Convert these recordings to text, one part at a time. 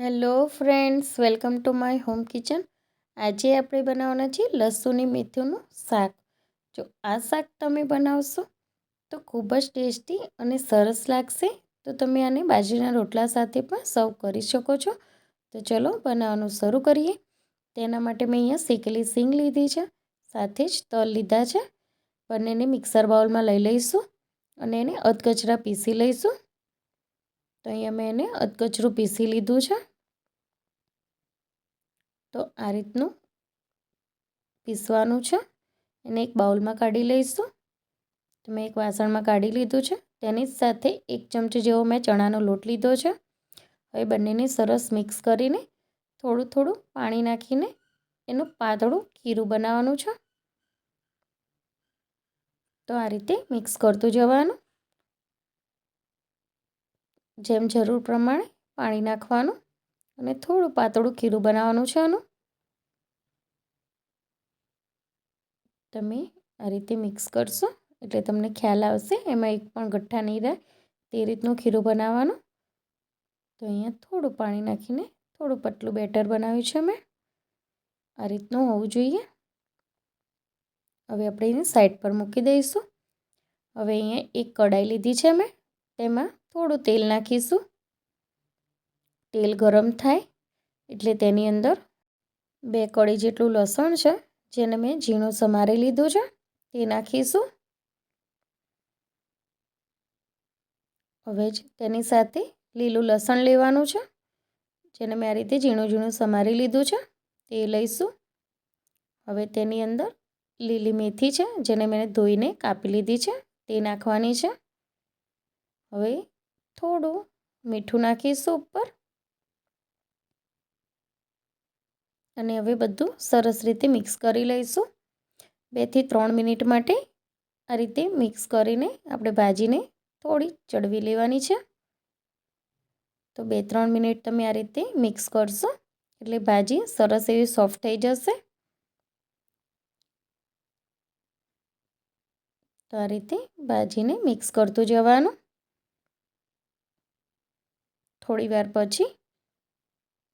Hello friends, welcome to my home kitchen. આજે આપણે બનાવવાના છીએ લસુની મેથીનું શાક. જો આ શાક તમે બનાવશો તો ખૂબ જ ટેસ્ટી અને સરસ લાગશે. તો તમે આને બાજરીના રોટલા સાથે પણ સર્વ કરી શકો છો. તો ચલો બનાવવાનું શરૂ કરીએ. તેના માટે મેં અહીંયા શેકેલી સિંગ લીધી છે, સાથે જ તલ લીધા છે. બંનેને મિક્સર બાઉલમાં લઈ લઈશું અને એને અધકચરા પીસી લઈશું. તો અહીંયા મેં એને અધકચરું પીસી લીધું છે. તો આ રીતનું પીસવાનું છે. એને એક બાઉલમાં કાઢી લઈશું. તો મેં એક વાસણમાં કાઢી લીધું છે. તેની સાથે એક ચમચી જેવો મેં ચણાનો લોટ લીધો છે. હવે બંનેને સરસ મિક્સ કરીને થોડું થોડું પાણી નાખીને એનું પાતળું ખીરું બનાવવાનું છે. તો આ રીતે મિક્સ કરતું જવાનું. જેમ જરૂર પ્રમાણે પાણી નાખવાનું. અને થોડું પાતળું ખીરું બનાવવાનું છે આનું. તમે આ રીતે મિક્સ કરશો, એટલે તમને ખ્યાલ આવશે, એમાં એક પણ ગઠ્ઠા નહીં રહે, તે રીતનું ખીરું બનાવવાનું. તો અહીંયા થોડું પાણી નાખીને થોડું પતલું બેટર બનાવ્યું છે મેં. આ રીતનું હોવું જોઈએ. હવે આપણે એને સાઈડ પર મૂકી દઈશું. હવે અહીંયા એક કઢાઈ લીધી છે મેં, તેમાં થોડું તેલ નાખીશું. તેલ ગરમ થાય એટલે તેની અંદર બે કળી જેટલું લસણ છે, જેને મેં ઝીણું સમારી લીધું છે, તે નાખીશું. હવે જ તેની સાથે લીલું લસણ લેવાનું છે, જેને મેં આ રીતે ઝીણું ઝીણું સમારી લીધું છે, તે લઈશું. હવે તેની અંદર લીલી મેથી છે, જેને મેં ધોઈને કાપી લીધી છે, તે નાખવાની છે. હવે થોડું મીઠું નાખીશું ઉપર. અને હવે બધું સરસ રીતે મિક્સ કરી લઈશું. બેથી ત્રણ મિનિટ માટે આ રીતે મિક્સ કરીને આપણે ભાજીને થોડી ચડવી લેવાની છે. તો બે ત્રણ મિનિટ તમે આ રીતે મિક્સ કરશો એટલે ભાજી સરસ એવી સોફ્ટ થઈ જશે. તો આ રીતે ભાજીને મિક્સ કરતું જવાનું. થોડી વાર પછી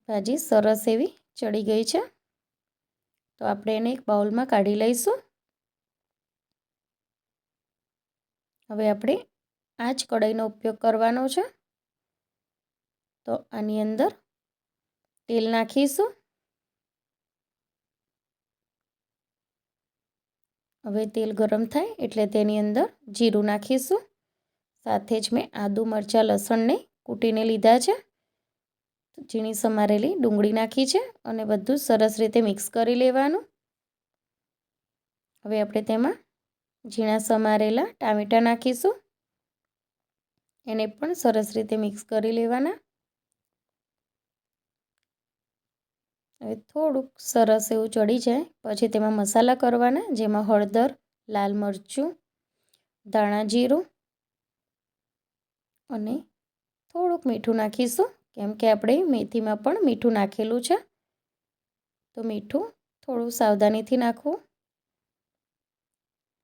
ભાજી સરસ એવી ચડી ગઈ છે. તો આપણે એને એક બાઉલમાં કાઢી લઈશું. હવે આપણે આ જ કઢાઈનો ઉપયોગ કરવાનો છે. તો આની અંદર તેલ નાખીશું. હવે તેલ ગરમ થાય એટલે તેની અંદર જીરું નાખીશું. સાથે જ મેં આદુ મરચાં લસણને કૂટીને લીધા છે. ઝીણી સમારેલી ડુંગળી નાખી છે અને બધું સરસ રીતે મિક્સ કરી લેવાનું. હવે આપણે તેમાં ઝીણા સમારેલા ટામેટાં નાખીશું. એને પણ સરસ રીતે મિક્સ કરી લેવાના. હવે થોડુંક સરસ એવું ચડી જાય, પછી તેમાં મસાલા કરવાના, જેમાં હળદર, લાલ મરચું, ધાણા જીરું અને થોડુંક મીઠું નાખીશું. કેમ કે આપણે મેથીમાં પણ મીઠું નાખેલું છે. તો મીઠું થોડું સાવધાનીથી નાખવું.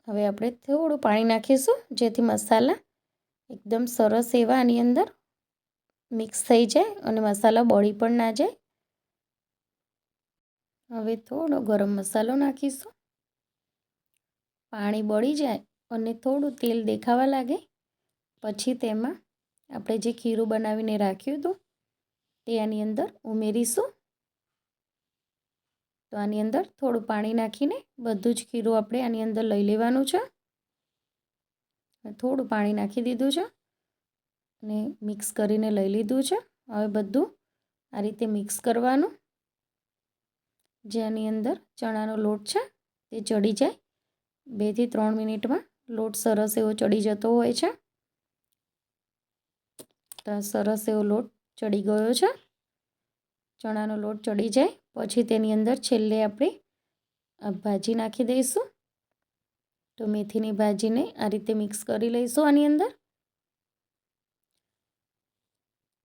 હવે આપણે થોડું પાણી નાખીશું, જેથી મસાલા એકદમ સરસ એવા આની અંદર મિક્સ થઈ જાય અને મસાલા બળી પણ ના જાય. હવે થોડો ગરમ મસાલો નાખીશું. પાણી બળી જાય અને થોડું તેલ દેખાવા લાગે. પછી તેમાં આપણે જે ખીરું બનાવીને રાખ્યું હતું તે આની અંદર ઉમેરીશું. તો આની અંદર થોડું પાણી નાખીને બધું જ ખીરું આપણે આની અંદર લઈ લેવાનું છે. થોડું પાણી નાખી દીધું છે અને મિક્સ કરીને લઈ લીધું છે. હવે બધું આ રીતે મિક્સ કરવાનું. જેની અંદર ચણાનો લોટ છે તે ચડી જાય. બેથી ત્રણ મિનિટમાં લોટ સરસ એવો ચડી જતો હોય છે. તો સરસ એવો લોટ ચડી ગયો છે. ચણાનો લોટ ચડી જાય. પછી તેની અંદર છેલ્લે આપણે ભાજી નાખી દઈશું. તો મેથીની ભાજીને આ રીતે મિક્સ કરી લઈશું આની અંદર.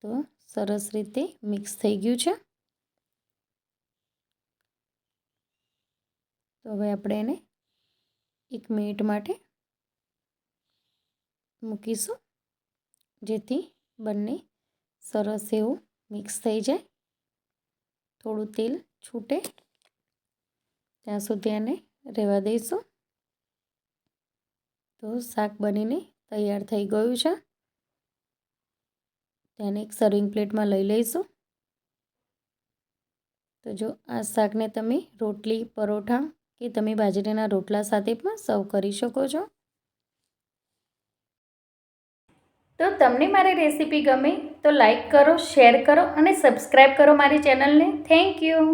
તો સરસ રીતે મિક્સ થઈ ગયું છે. તો હવે આપણે એને એક મિનિટ માટે મૂકીશું. જેથી બંને સરસ એવું મિક્સ થઈ જાય. થોડું તેલ છૂટે. ત્યાં સુધી આને રહેવા દઈશું. તો શાક બનીને તૈયાર થઈ ગયું છે. તેને એક સર્વિંગ પ્લેટમાં લઈ લઈશું. તો જો આ શાકને તમે રોટલી, પરોઠા કે તમે બાજરીના રોટલા સાથે પણ સર્વ કરી શકો છો. તો તમને મારી રેસીપી ગમે તો લાઈક કરો, શેર કરો અને સબસ્ક્રાઈબ કરો મારી ચેનલને. Thank you.